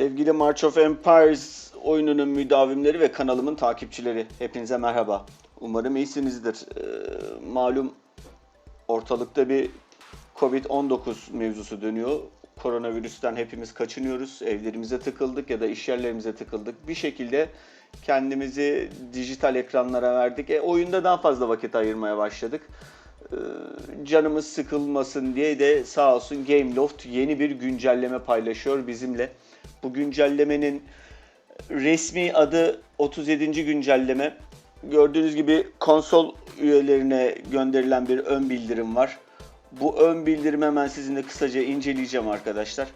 Sevgili March of Empires oyununun müdavimleri ve kanalımın takipçileri hepinize merhaba. Umarım iyisinizdir. Ee, malum ortalıkta bir Covid-19 mevzusu dönüyor. Koronavirüsten hepimiz kaçınıyoruz. Evlerimize tıkıldık ya da iş yerlerimize tıkıldık. Bir şekilde kendimizi dijital ekranlara verdik. E, oyunda daha fazla vakit ayırmaya başladık. Ee, canımız sıkılmasın diye de sağ olsun Gameloft yeni bir güncelleme paylaşıyor bizimle. Bu güncellemenin resmi adı 37. güncelleme. Gördüğünüz gibi konsol üyelerine gönderilen bir ön bildirim var. Bu ön bildirimi hemen sizinle kısaca inceleyeceğim arkadaşlar.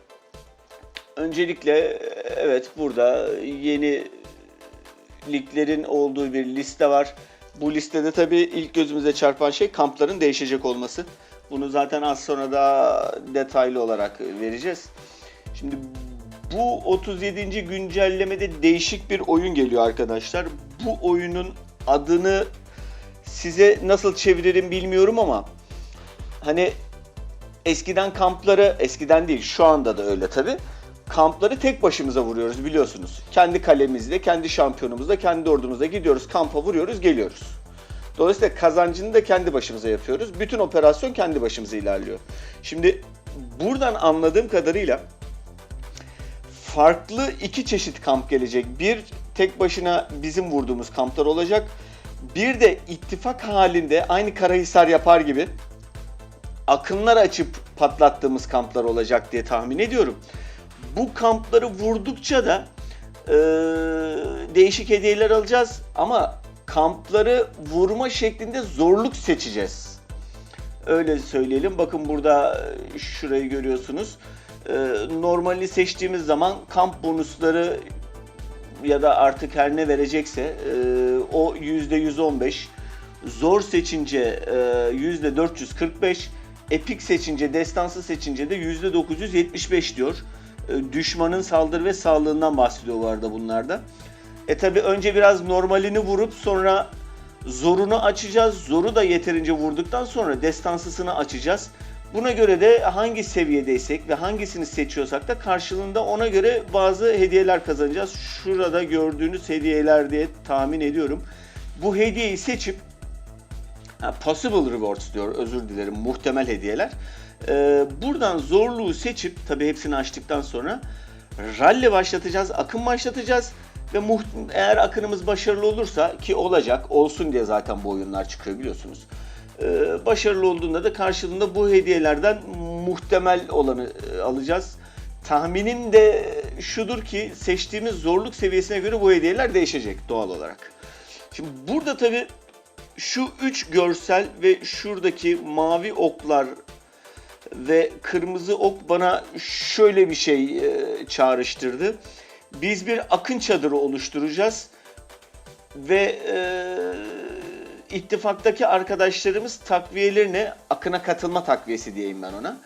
Öncelikle evet burada yeni liglerin olduğu bir liste var. Bu listede tabii ilk gözümüze çarpan şey kampların değişecek olması. Bunu zaten az sonra daha detaylı olarak vereceğiz. Şimdi bu 37. güncellemede değişik bir oyun geliyor arkadaşlar. Bu oyunun adını size nasıl çeviririm bilmiyorum ama hani eskiden kampları, eskiden değil şu anda da öyle tabi. Kampları tek başımıza vuruyoruz biliyorsunuz. Kendi kalemizde, kendi şampiyonumuzda, kendi ordumuzda gidiyoruz, kampa vuruyoruz, geliyoruz. Dolayısıyla kazancını da kendi başımıza yapıyoruz. Bütün operasyon kendi başımıza ilerliyor. Şimdi buradan anladığım kadarıyla farklı iki çeşit kamp gelecek. Bir tek başına bizim vurduğumuz kamplar olacak. Bir de ittifak halinde aynı Karahisar yapar gibi akınlar açıp patlattığımız kamplar olacak diye tahmin ediyorum. Bu kampları vurdukça da eee, değişik hediyeler alacağız ama kampları vurma şeklinde zorluk seçeceğiz. Öyle söyleyelim. Bakın burada e, şurayı görüyorsunuz. Ee, normalini seçtiğimiz zaman kamp bonusları ya da artık her ne verecekse e, o %115. Zor seçince e, %445. Epik seçince, destansı seçince de %975 diyor. E, düşmanın saldırı ve sağlığından bahsediyor bu arada bunlarda. E tabi önce biraz normalini vurup sonra zorunu açacağız. Zoru da yeterince vurduktan sonra destansısını açacağız. Buna göre de hangi seviyedeysek ve hangisini seçiyorsak da karşılığında ona göre bazı hediyeler kazanacağız. Şurada gördüğünüz hediyeler diye tahmin ediyorum. Bu hediyeyi seçip possible rewards diyor özür dilerim muhtemel hediyeler. Ee, buradan zorluğu seçip tabi hepsini açtıktan sonra rally başlatacağız, akım başlatacağız ve eğer akınımız başarılı olursa ki olacak, olsun diye zaten bu oyunlar çıkıyor biliyorsunuz. Ee, başarılı olduğunda da karşılığında bu hediyelerden muhtemel olanı e, alacağız. Tahminim de şudur ki seçtiğimiz zorluk seviyesine göre bu hediyeler değişecek doğal olarak. Şimdi burada tabi şu üç görsel ve şuradaki mavi oklar ve kırmızı ok bana şöyle bir şey e, çağrıştırdı. Biz bir akın çadırı oluşturacağız ve e, ittifaktaki arkadaşlarımız takviyelerini akına katılma takviyesi diyeyim ben ona.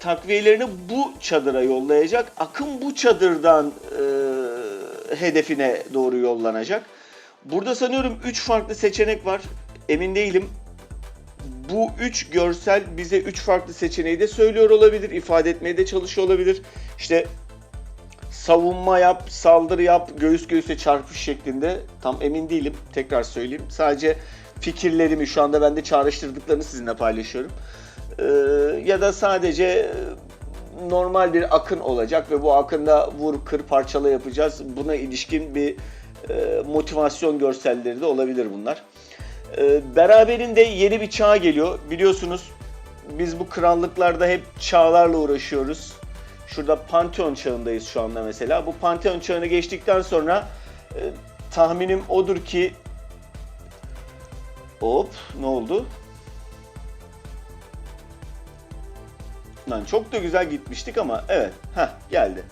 Takviyelerini bu çadıra yollayacak. Akın bu çadırdan e, hedefine doğru yollanacak. Burada sanıyorum 3 farklı seçenek var. Emin değilim. Bu üç görsel bize üç farklı seçeneği de söylüyor olabilir, ifade etmeye de çalışıyor olabilir. İşte savunma yap, saldırı yap, göğüs göğüse çarpış şeklinde tam emin değilim. Tekrar söyleyeyim. Sadece fikirlerimi şu anda bende çağrıştırdıklarını sizinle paylaşıyorum. Ee, ya da sadece e, normal bir akın olacak ve bu akında vur, kır, parçala yapacağız. Buna ilişkin bir e, motivasyon görselleri de olabilir bunlar. Ee, beraberinde yeni bir çağ geliyor. Biliyorsunuz biz bu krallıklarda hep çağlarla uğraşıyoruz. Şurada Pantheon çağındayız şu anda mesela. Bu Pantheon çağını geçtikten sonra e, tahminim odur ki Hop ne oldu? Lan çok da güzel gitmiştik ama evet heh, geldi.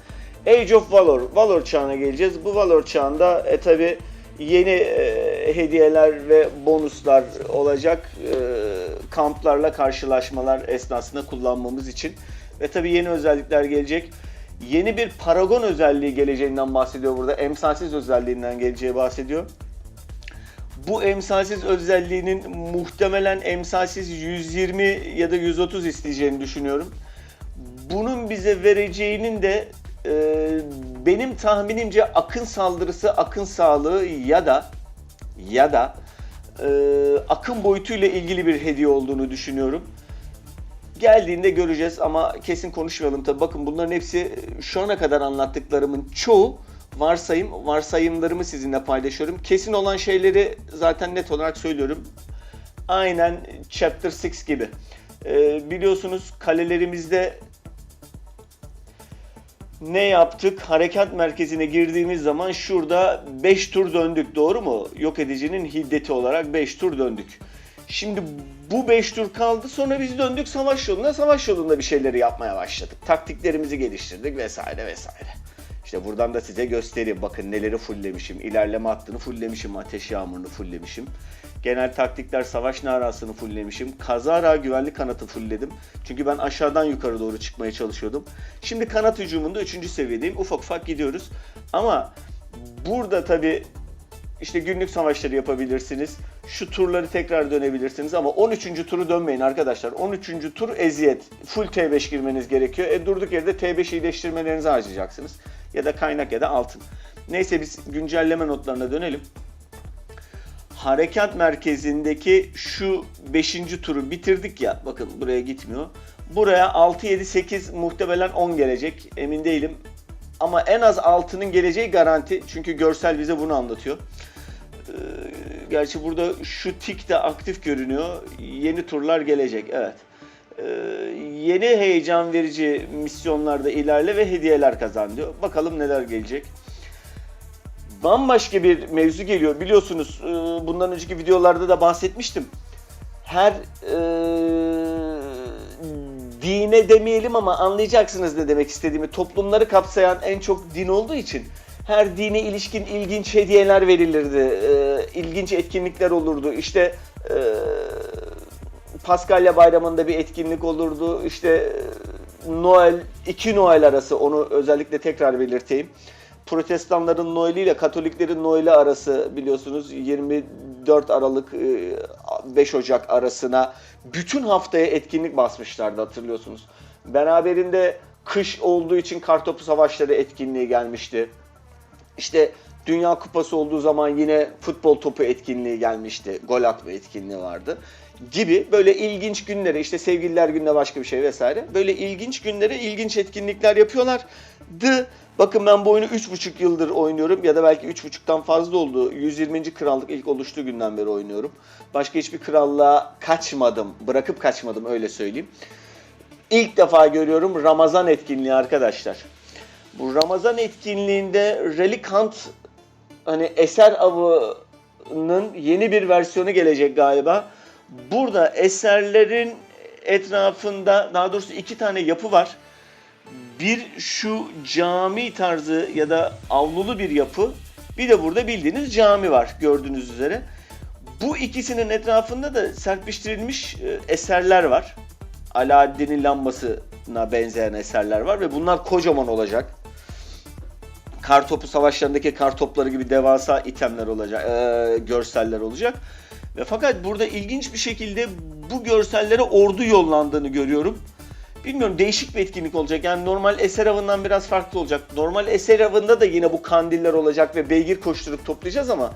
Age of Valor, Valor çağına geleceğiz. Bu Valor çağında e tabi yeni e, hediyeler ve bonuslar olacak. E, kamplarla karşılaşmalar esnasında kullanmamız için. Ve tabi yeni özellikler gelecek. Yeni bir Paragon özelliği geleceğinden bahsediyor burada. Emsalsiz özelliğinden geleceği bahsediyor. Bu emsalsiz özelliğinin muhtemelen emsalsiz 120 ya da 130 isteyeceğini düşünüyorum. Bunun bize vereceğinin de Ee, benim tahminimce akın saldırısı, akın sağlığı ya da ya da e, akım boyutuyla ilgili bir hediye olduğunu düşünüyorum. Geldiğinde göreceğiz ama kesin konuşmayalım tabii. Bakın bunların hepsi şu ana kadar anlattıklarımın çoğu varsayım. Varsayımlarımı sizinle paylaşıyorum. Kesin olan şeyleri zaten net olarak söylüyorum. Aynen Chapter 6 gibi. Ee, biliyorsunuz kalelerimizde ne yaptık? Harekat merkezine girdiğimiz zaman şurada 5 tur döndük doğru mu? Yok edicinin hiddeti olarak 5 tur döndük. Şimdi bu 5 tur kaldı sonra biz döndük savaş yoluna. Savaş yolunda bir şeyleri yapmaya başladık. Taktiklerimizi geliştirdik vesaire vesaire. İşte buradan da size göstereyim. Bakın neleri fulllemişim. İlerleme hattını fulllemişim. Ateş yağmurunu fulllemişim. Genel taktikler savaş narasını fulllemişim. Kazara güvenlik kanatı fullledim. Çünkü ben aşağıdan yukarı doğru çıkmaya çalışıyordum. Şimdi kanat hücumunda 3. seviyedeyim. Ufak ufak gidiyoruz. Ama burada tabi işte günlük savaşları yapabilirsiniz. Şu turları tekrar dönebilirsiniz ama 13. turu dönmeyin arkadaşlar. 13. tur eziyet. Full T5 girmeniz gerekiyor. E durduk yerde T5 iyileştirmelerinizi harcayacaksınız. Ya da kaynak ya da altın. Neyse biz güncelleme notlarına dönelim. Harekat merkezindeki şu 5. turu bitirdik ya. Bakın buraya gitmiyor. Buraya 6, 7, 8 muhtemelen 10 gelecek. Emin değilim. Ama en az 6'nın geleceği garanti. Çünkü görsel bize bunu anlatıyor. Ee, gerçi burada şu tik de aktif görünüyor. Yeni turlar gelecek. Evet. Ee, yeni heyecan verici misyonlarda ilerle ve hediyeler kazan diyor. Bakalım neler gelecek. Bambaşka bir mevzu geliyor. Biliyorsunuz e, bundan önceki videolarda da bahsetmiştim. Her e, dine demeyelim ama anlayacaksınız ne demek istediğimi. Toplumları kapsayan en çok din olduğu için her dine ilişkin ilginç hediyeler verilirdi. E, ilginç etkinlikler olurdu. İşte e, Paskalya bayramında bir etkinlik olurdu. İşte e, Noel, iki Noel arası onu özellikle tekrar belirteyim. Protestanların Noel'i ile Katoliklerin Noel'i arası biliyorsunuz 24 Aralık e, 5 Ocak arasına bütün haftaya etkinlik basmışlardı hatırlıyorsunuz. Beraberinde kış olduğu için kartopu savaşları etkinliği gelmişti. İşte Dünya Kupası olduğu zaman yine futbol topu etkinliği gelmişti. Gol atma etkinliği vardı. Gibi böyle ilginç günlere işte sevgililer gününe başka bir şey vesaire. Böyle ilginç günlere ilginç etkinlikler yapıyorlar. The Bakın ben bu oyunu 3,5 yıldır oynuyorum ya da belki 3,5'tan fazla oldu. 120. krallık ilk oluştuğu günden beri oynuyorum. Başka hiçbir krallığa kaçmadım, bırakıp kaçmadım öyle söyleyeyim. İlk defa görüyorum Ramazan etkinliği arkadaşlar. Bu Ramazan etkinliğinde Relic Hunt hani eser avının yeni bir versiyonu gelecek galiba. Burada eserlerin etrafında daha doğrusu iki tane yapı var. Bir şu cami tarzı ya da avlulu bir yapı. Bir de burada bildiğiniz cami var gördüğünüz üzere. Bu ikisinin etrafında da serpiştirilmiş e, eserler var. Alaaddin'in lambasına benzeyen eserler var ve bunlar kocaman olacak. Kartopu savaşlarındaki kartopları gibi devasa itemler olacak, e, görseller olacak. Ve fakat burada ilginç bir şekilde bu görsellere ordu yollandığını görüyorum. Bilmiyorum değişik bir etkinlik olacak. Yani normal eser avından biraz farklı olacak. Normal eser avında da yine bu kandiller olacak ve beygir koşturup toplayacağız ama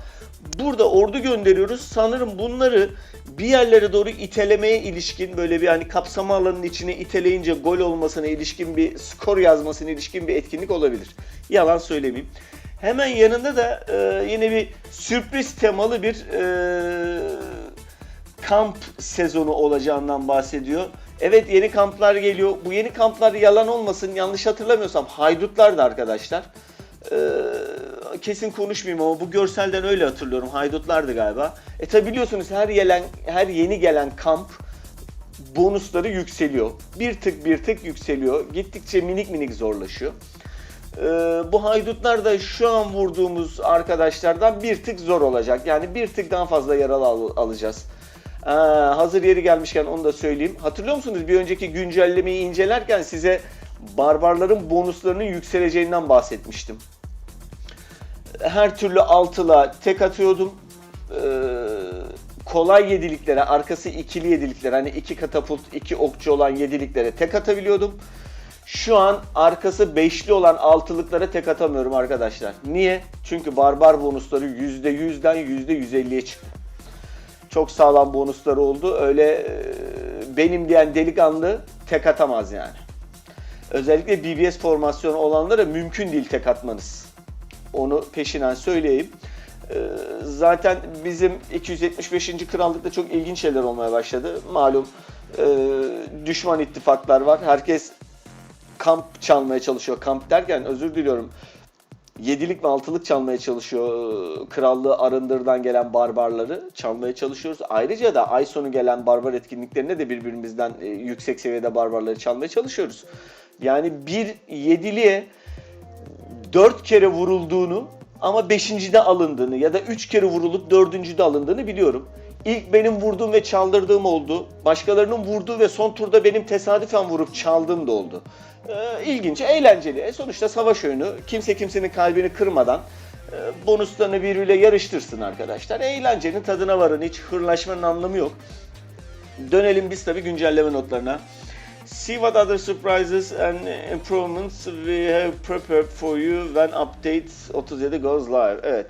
burada ordu gönderiyoruz. Sanırım bunları bir yerlere doğru itelemeye ilişkin böyle bir hani kapsama alanının içine iteleyince gol olmasına ilişkin bir skor yazmasına ilişkin bir etkinlik olabilir. Yalan söylemeyeyim. Hemen yanında da e, yine bir sürpriz temalı bir e, kamp sezonu olacağından bahsediyor. Evet yeni kamplar geliyor. Bu yeni kamplar yalan olmasın yanlış hatırlamıyorsam haydutlardı arkadaşlar. Ee, kesin konuşmayayım ama bu görselden öyle hatırlıyorum. Haydutlardı galiba. E tabi biliyorsunuz her gelen her yeni gelen kamp bonusları yükseliyor. Bir tık bir tık yükseliyor. Gittikçe minik minik zorlaşıyor. Ee, bu haydutlar da şu an vurduğumuz arkadaşlardan bir tık zor olacak. Yani bir tık daha fazla yaralı al- alacağız. Ee, hazır yeri gelmişken onu da söyleyeyim. Hatırlıyor musunuz bir önceki güncellemeyi incelerken size barbarların bonuslarının yükseleceğinden bahsetmiştim. Her türlü altıla tek atıyordum. Ee, kolay yediliklere, arkası ikili yediliklere, hani iki katapult, iki okçu olan yediliklere tek atabiliyordum. Şu an arkası beşli olan altılıklara tek atamıyorum arkadaşlar. Niye? Çünkü barbar bonusları %100'den %150'ye çıktı. Çok sağlam bonusları oldu. Öyle e, benim diyen delikanlı tek atamaz yani. Özellikle BBS formasyonu olanlara mümkün değil tek atmanız. Onu peşinen söyleyeyim. Ee, Zaten bizim 275. krallıkta çok ilginç şeyler olmaya başladı. Malum e, düşman ittifaklar var. Herkes kamp çalmaya çalışıyor. Kamp derken özür diliyorum. Yedilik ve altılık çalmaya çalışıyor. Krallığı arındırdan gelen barbarları çalmaya çalışıyoruz. Ayrıca da ay sonu gelen barbar etkinliklerinde de birbirimizden e, yüksek seviyede barbarları çalmaya çalışıyoruz. Yani bir yediliğe dört kere vurulduğunu ama beşincide alındığını ya da üç kere vurulup dördüncüde alındığını biliyorum. İlk benim vurduğum ve çaldırdığım oldu. Başkalarının vurduğu ve son turda benim tesadüfen vurup çaldığım da oldu. Ee, ilginç, eğlenceli. E sonuçta savaş oyunu. Kimse kimsenin kalbini kırmadan e, bonuslarını birbiriyle yarıştırsın arkadaşlar. Eğlencenin tadına varın. Hiç hırlaşmanın anlamı yok. Dönelim biz tabii güncelleme notlarına. See what other surprises and improvements we have prepared for you when update 37 goes live. Evet.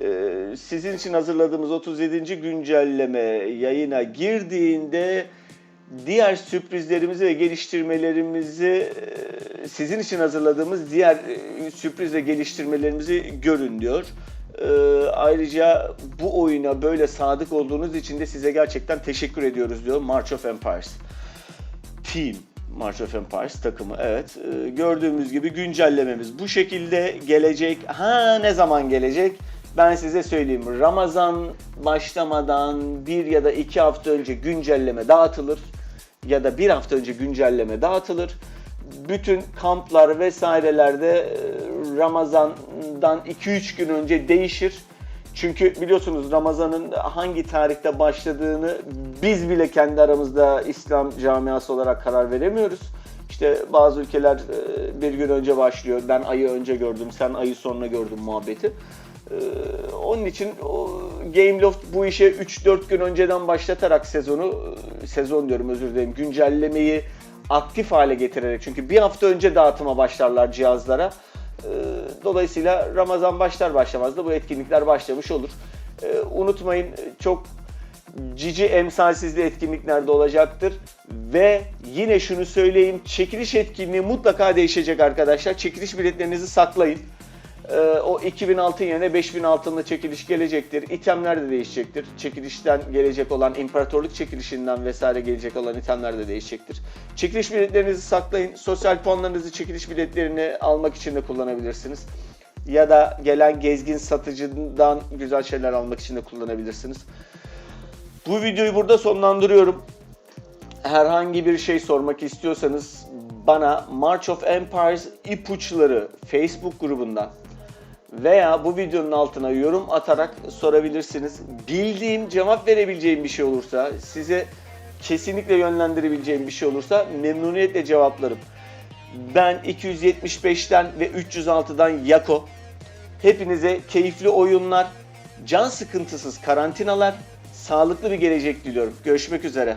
Ee, sizin için hazırladığımız 37. güncelleme yayına girdiğinde diğer sürprizlerimizi ve geliştirmelerimizi e, sizin için hazırladığımız diğer e, sürpriz ve geliştirmelerimizi görün diyor. Ee, ayrıca bu oyuna böyle sadık olduğunuz için de size gerçekten teşekkür ediyoruz diyor March of Empires. Team March of Empires takımı evet. Ee, gördüğümüz gibi güncellememiz bu şekilde gelecek. Ha ne zaman gelecek? Ben size söyleyeyim. Ramazan başlamadan bir ya da iki hafta önce güncelleme dağıtılır. Ya da bir hafta önce güncelleme dağıtılır. Bütün kamplar vesairelerde e, Ramazan'dan 2-3 gün önce değişir. Çünkü biliyorsunuz Ramazan'ın hangi tarihte başladığını biz bile kendi aramızda İslam camiası olarak karar veremiyoruz. İşte bazı ülkeler e, bir gün önce başlıyor. Ben ayı önce gördüm, sen ayı sonra gördün muhabbeti. E, Onun için o Gameloft bu işe 3-4 gün önceden başlatarak sezonu, e, sezon diyorum özür dilerim, güncellemeyi aktif hale getirerek. Çünkü bir hafta önce dağıtıma başlarlar cihazlara. Ee, Dolayısıyla Ramazan başlar başlamaz da bu etkinlikler başlamış olur. Ee, Unutmayın çok cici emsalsizli etkinlikler de olacaktır. Ve yine şunu söyleyeyim, çekiliş etkinliği mutlaka değişecek arkadaşlar. Çekiliş biletlerinizi saklayın. Ee, o 2000 altın yerine 5000 altınlı çekiliş gelecektir. İtemler de değişecektir. Çekilişten gelecek olan, imparatorluk çekilişinden vesaire gelecek olan itemler de değişecektir. Çekiliş biletlerinizi saklayın. Sosyal puanlarınızı çekiliş biletlerini almak için de kullanabilirsiniz. Ya da gelen gezgin satıcıdan güzel şeyler almak için de kullanabilirsiniz. Bu videoyu burada sonlandırıyorum. Herhangi bir şey sormak istiyorsanız bana March of Empires ipuçları Facebook grubundan veya bu videonun altına yorum atarak sorabilirsiniz. Bildiğim, cevap verebileceğim bir şey olursa, size kesinlikle yönlendirebileceğim bir şey olursa memnuniyetle cevaplarım. Ben 275'ten ve 306'dan Yako. Hepinize keyifli oyunlar, can sıkıntısız karantinalar, sağlıklı bir gelecek diliyorum. Görüşmek üzere.